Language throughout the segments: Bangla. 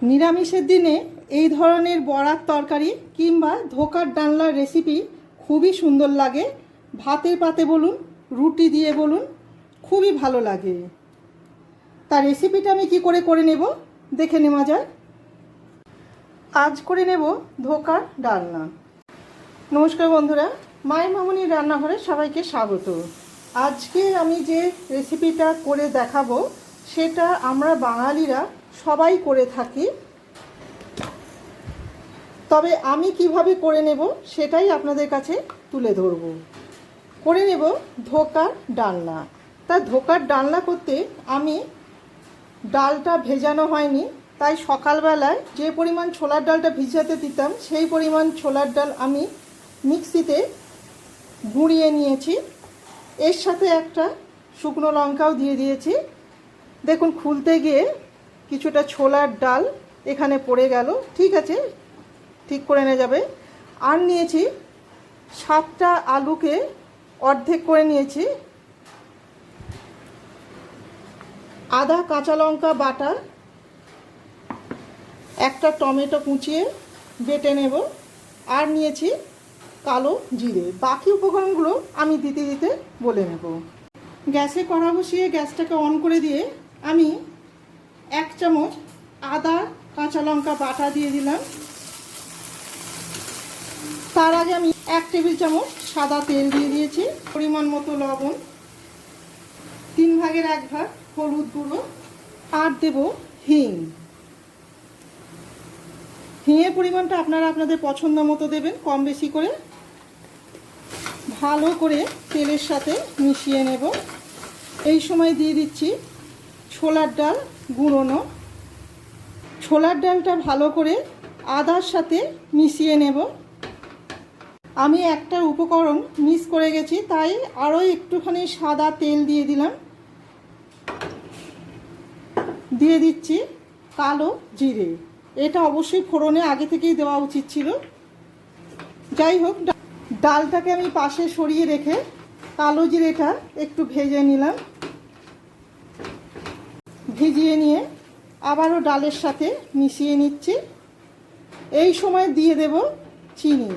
নিরামিষের দিনে এই ধরনের বড়ার তরকারি কিংবা ধোকার ডালনার রেসিপি খুবই সুন্দর লাগে। ভাতের পাতে বলুন, রুটি দিয়ে বলুন, খুবই ভালো লাগে। তার রেসিপিটা আমি কি করে করে নেব? দেখে নেওয়া যায় আজ করে নেব ধোকার ডালনা। নমস্কার বন্ধুরা, মায়ের মামুনির রান্নাঘরে সবাইকে স্বাগত। আজকে আমি যে রেসিপিটা করে দেখাবো, সেটা আমরা বাঙালিরা সবাই করে থাকি। তবে আমি কীভাবে করে নেব সেটাই আপনাদের কাছে তুলে ধরব। করে নেব ধোকার ডালনা। তা ধোকার ডালনা করতে আমি ডালটা ভেজানো হয়নি, তাই সকালবেলায় যে পরিমাণ ছোলার ডালটা ভিজাতে দিতাম, সেই পরিমাণ ছোলার ডাল আমি মিক্সিতে গুঁড়িয়ে নিয়েছি। এর সাথে একটা শুকনো লঙ্কাও দিয়ে দিয়েছি। দেখুন, খুলতে গিয়ে কিছুটা ছোলার ডাল এখানে পড়ে গেল। ঠিক আছে, ঠিক করে নেওয়া যাবে। আর নিয়েছি সাতটা আলুকে অর্ধেক করে নিয়েছি। আদা, কাঁচা লঙ্কা, বাটা, একটা টমেটো কুচিয়ে বেটে নেব। আর নিয়েছি কালো জিরে। বাকি উপকরণগুলো আমি দিতে দিতে বলে নেব। গ্যাসে কড়া বসিয়ে গ্যাসটাকে অন করে দিয়ে আমি এক চামচ আদা, কাঁচা লঙ্কা বাটা দিয়ে দিলাম। তার আগে আমি এক টেবিল চামচ সাদা তেল দিয়ে দিয়েছি, পরিমাণ মতো লবণ, তিন ভাগের এক ভাগ হলুদ গুঁড়ো, আর দেব হিং। হিঙের পরিমাণটা আপনারা আপনাদের পছন্দ মতো দেবেন, কম বেশি করে। ভালো করে তেলের সাথে মিশিয়ে নেব। এই সময় দিয়ে দিচ্ছি ছোলার ডাল গুঁড়োনো। ছোলার ডালটা ভালো করে আদার সাথে মিশিয়ে নেব। আমি একটা উপকরণ মিস করে গেছি, তাই আরও একটুখানি সাদা তেল দিয়ে দিলাম। দিয়ে দিচ্ছি কালো জিরে। এটা অবশ্যই ফোড়নে আগে থেকেই দেওয়া উচিত ছিল। যাই হোক, ডালটাকে আমি পাশে সরিয়ে রেখে কালো জিরেটা একটু ভেজে নিলাম। ভিজিয়ে নিয়ে আবারও ডালের সাথে মিশিয়ে নিচ্ছি। এই সময় দিয়ে দেব চিনি।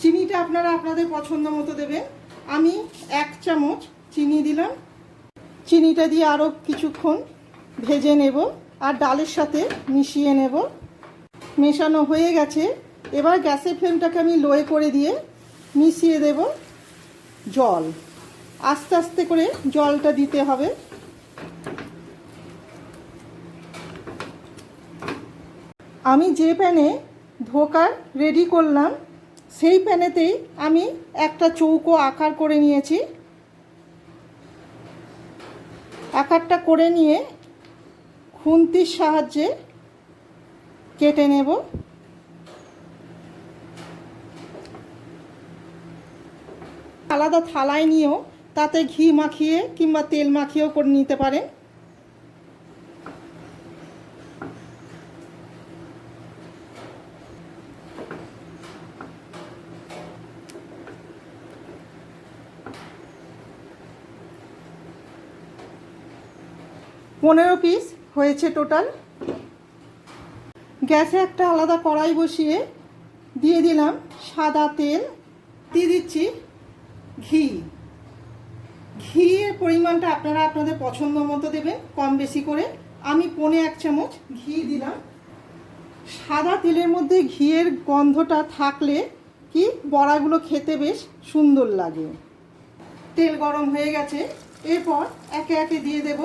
চিনিটা আপনারা আপনাদের পছন্দ মতো দেবেন। আমি এক চামচ চিনি দিলাম। চিনিটা দিয়ে আরও কিছুক্ষণ ভেজে নেব আর ডালের সাথে মিশিয়ে নেব। মেশানো হয়ে গেছে। এবার গ্যাসের ফ্লেমটাকে আমি লোয়ে করে দিয়ে মিশিয়ে দেব জল। আস্তে আস্তে করে জলটা দিতে হবে। আমি যে প্যানে ধোকার রেডি করলাম, সেই প্যানেতেই আমি একটা চৌকো আকার করে নিয়েছি। আকারটা করে নিয়ে খুন্তির সাহায্যে কেটে নেব। আলাদা থালায় নিয়েও তাতে ঘি মাখিয়ে কিংবা তেল মাখিয়েও করে নিতে পারেন। পনেরো পিস হয়েছে টোটাল গ্যাসে একটা আলাদা কড়াই বসিয়ে দিয়ে দিলাম সাদা তেল। দিয়ে দিচ্ছি ঘি। পরিমাণটা আপনারা আপনাদের পছন্দ মতো দেবেন, কম বেশি করে। আমি পনে এক চামচ ঘি দিলাম। সাদা তেলের মধ্যে ঘিয়ের গন্ধটা থাকলে কি বড়াগুলো খেতে বেশ সুন্দর লাগে। তেল গরম হয়ে গেছে। এরপর একে একে দিয়ে দেব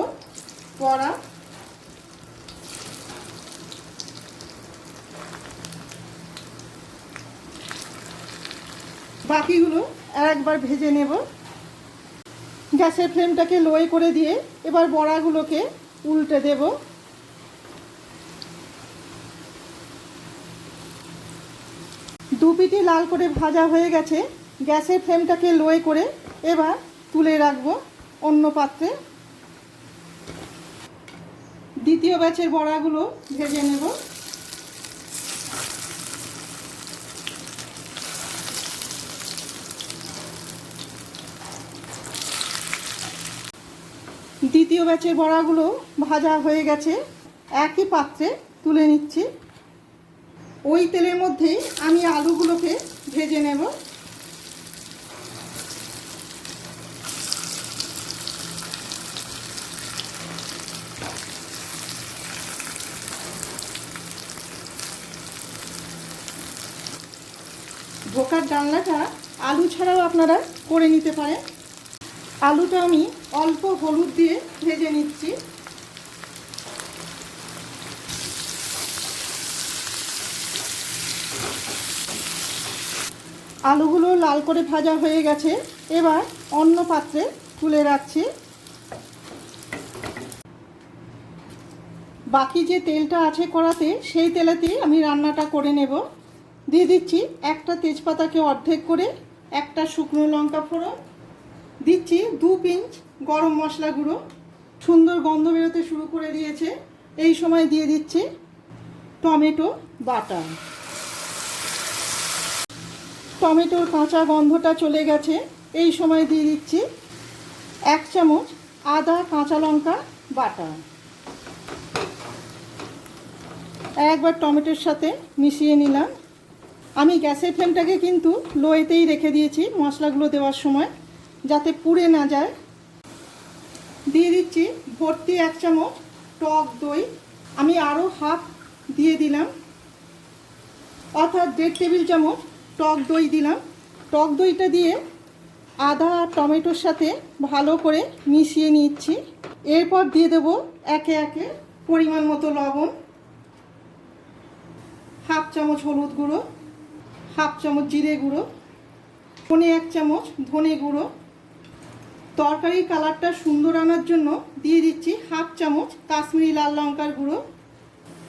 বড়া। বাকিগুলো আর একবার ভেজে নেব। গ্যাসের ফ্লেমটাকে লোয়ে করে দিয়ে এবার বড়াগুলোকে উল্টে দেব। দু পিটি লাল করে ভাজা হয়ে গেছে। গ্যাসের ফ্লেমটাকে লোয়ে করে এবার তুলে রাখব অন্য পাত্রে। দ্বিতীয় ব্যাচের বড়াগুলো ভেজে নেব। দ্বিতীয় ব্যাচের বড়াগুলো ভাজা হয়ে গেছে। একই পাত্রে তুলে নিচ্ছি। ওই তেলের মধ্যেই আমি আলুগুলোকে ভেজে নেব। ধোকার ডালনাটা আলু ছাড়াও আপনারা করে নিতে পারেন। আলুটা আমি অল্প হলুদ দিয়ে ভেজে নিচ্ছি। আলুগুলো লাল করে ভাজা হয়ে গেছে। এবার অন্য পাত্রে তুলে রাখছি। বাকি যে তেলটা আছে কড়াতে, সেই তেলেতেই আমি রান্নাটা করে নেব। দিয়ে দিচ্ছি একটা তেজপাতাকে অর্ধেক করে একটা শুকনো লঙ্কা ফোড়ন দিচ্ছি দু পিঞ্চ গরম মশলা গুঁড়ো। সুন্দর গন্ধ বেরোতে শুরু করে দিয়েছে। এই সময় দিয়ে দিচ্ছি টমেটো বাটা। টমেটোর কাঁচা গন্ধটা চলে গেছে। এই সময় দিয়ে দিচ্ছি এক চামচ আদা কাঁচা লঙ্কা বাটা। একবার টমেটোর সাথে মিশিয়ে নিলাম। আমি গ্যাসের ফ্লেমটাকে কিন্তু লোয়েতেই রেখে দিয়েছি মশলাগুলো দেওয়ার সময়। যাতে পুড়ে না যায়। দিয়ে দিচ্ছি ভর্তি এক চামচ টক দই। আমি আরও হাফ দিয়ে দিলাম। অর্থাৎ দেড় টেবিল চামচ টক দই দিলাম। টক দইটা দিয়ে আদা আর টমেটোর সাথে ভালো করে মিশিয়ে নিচ্ছি। এরপর দিয়ে দেবো একে একে পরিমাণ মতো লবণ। হাফ চামচ হলুদ গুঁড়ো। হাফ চামচ জিরে গুঁড়ো। পনে এক চামচ ধনে গুঁড়ো। তরকারির কালারটা সুন্দর আনার জন্য দিয়ে দিচ্ছি হাফ চামচ কাশ্মীরি লাল লঙ্কার গুঁড়ো।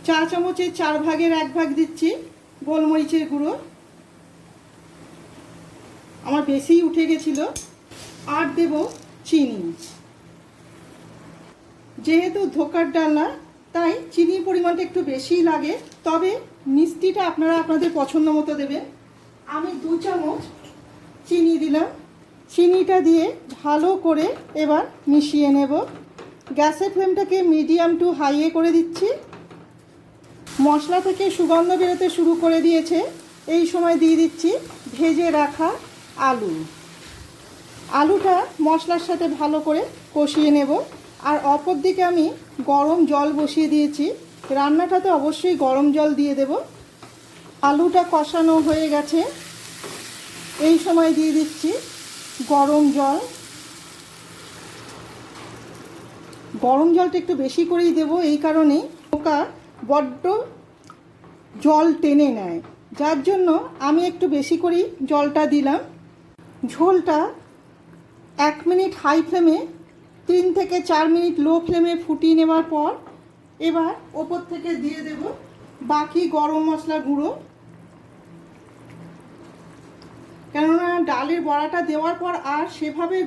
চা চামচের চার ভাগের এক ভাগ দিচ্ছি গোলমরিচের গুঁড়ো। আমার বেশিই উঠে গেছিল। আর দেব চিনি। যেহেতু ধোকার ডালনা, তাই চিনির পরিমাণটা একটু বেশিই লাগে। তবে মিষ্টিটা আপনারা আপনাদের পছন্দ মতো দেবেন। আমি দু চামচ চিনি দিলাম। চিনিটা দিয়ে ভালো করে এবার মিশিয়ে নেব। গ্যাসের ফ্লেমটাকে মিডিয়াম টু হাইয়ে করে দিচ্ছি। মশলা থেকে সুগন্ধ বেরোতে শুরু করে দিয়েছে। এই সময় দিয়ে দিচ্ছি ভেজে রাখা আলু। আলুটা মশলার সাথে ভালো করে কষিয়ে নেব। আর অপর দিকে আমি গরম জল বসিয়ে দিয়েছি। রান্নাটাতে অবশ্যই গরম জল দিয়ে দেব। আলুটা কষানো হয়ে গেছে। এই সময় দিয়ে দিচ্ছি গরম জল। গরম জলটা একটু বেশি করেই দেব, এই কারণেই পোকা বড্ড জল টেনে নেয়। যার জন্য আমি একটু বেশি করেই জলটা দিলাম। ঝোলটা এক মিনিট হাই ফ্লেমে, তিন থেকে চার মিনিট লো ফ্লেমে ফুটিয়ে নেওয়ার পর এবার ওপর থেকে দিয়ে দেব বাকি গরম মশলা গুঁড়ো। কেননা ডালের বড়াটা দেওয়ার পর আর সেভাবে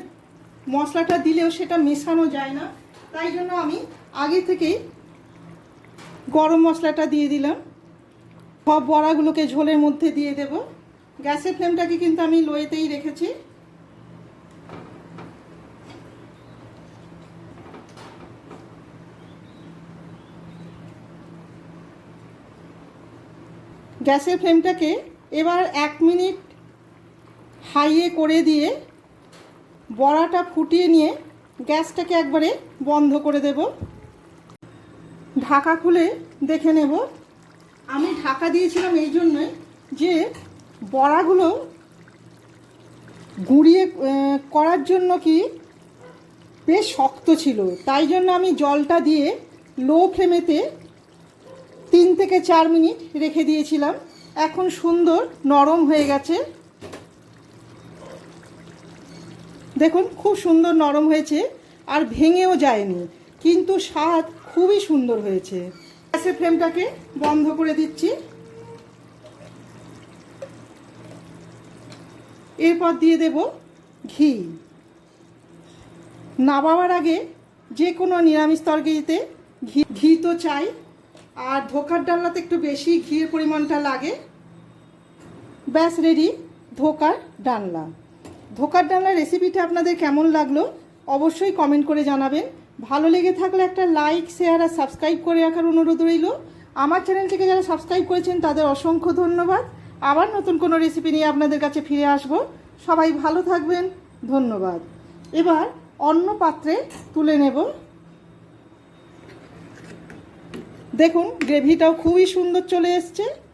মশলাটা দিলেও সেটা মেশানো যায় না। তাই জন্য আমি আগে থেকেই গরম মশলাটা দিয়ে দিলাম। সব বড়াগুলোকে ঝোলের মধ্যে দিয়ে দেব। গ্যাসের ফ্লেমটাকে কিন্তু আমি লোয়েতেই রেখেছি। গ্যাসের ফ্লেমটাকে এবার এক মিনিট হাইয়ে করে দিয়ে বড়াটা ফুটিয়ে নিয়ে গ্যাসটাকে একবারে বন্ধ করে দেব। ঢাকা খুলে দেখে নেব। আমি ঢাকা দিয়েছিলাম এই জন্যই যে বড়াগুলো গুঁড়িয়ে করার জন্য কি বেশ শক্ত ছিল। তাই জন্য আমি জলটা দিয়ে লো ফ্লেমেতে তিন থেকে চার মিনিট রেখে দিয়েছিলাম। এখন সুন্দর নরম হয়ে গেছে। দেখুন, খুব সুন্দর নরম হয়েছে আর ভেঙেও যায়নি, কিন্তু স্বাদ খুবই সুন্দর হয়েছে। গ্যাসের ফ্লেমটাকে বন্ধ করে দিচ্ছি। এরপর দিয়ে দেব ঘি। না নামাবার আগে যে কোনো নিরামিষ তরকারিতে ঘি ঘি তো চাই, আর ধোকার ডালনাতে একটু বেশি ঘিয়ের পরিমাণটা লাগে। ব্যাস, রেডি ধোকার ডালনা। ধোকার ডালনার রেসিপিটা আপনাদের কেমন লাগল অবশ্যই কমেন্ট করে জানাবেন। ভালো লেগে থাকলে একটা লাইক শেয়ার আর সাবস্ক্রাইব করে রাখার অনুরোধ রইল। আমার চ্যানেলটিকে যারা সাবস্ক্রাইব করেছেন, তাদের অসংখ্য ধন্যবাদ। আবার নতুন কোনো রেসিপি নিয়ে আপনাদের কাছে ফিরে আসব। সবাই ভালো থাকবেন। ধন্যবাদ। এবার অন্য পাত্রে তুলে নেব। দেখুন গ্রেভিটাও খুবই সুন্দর চলে এসছে।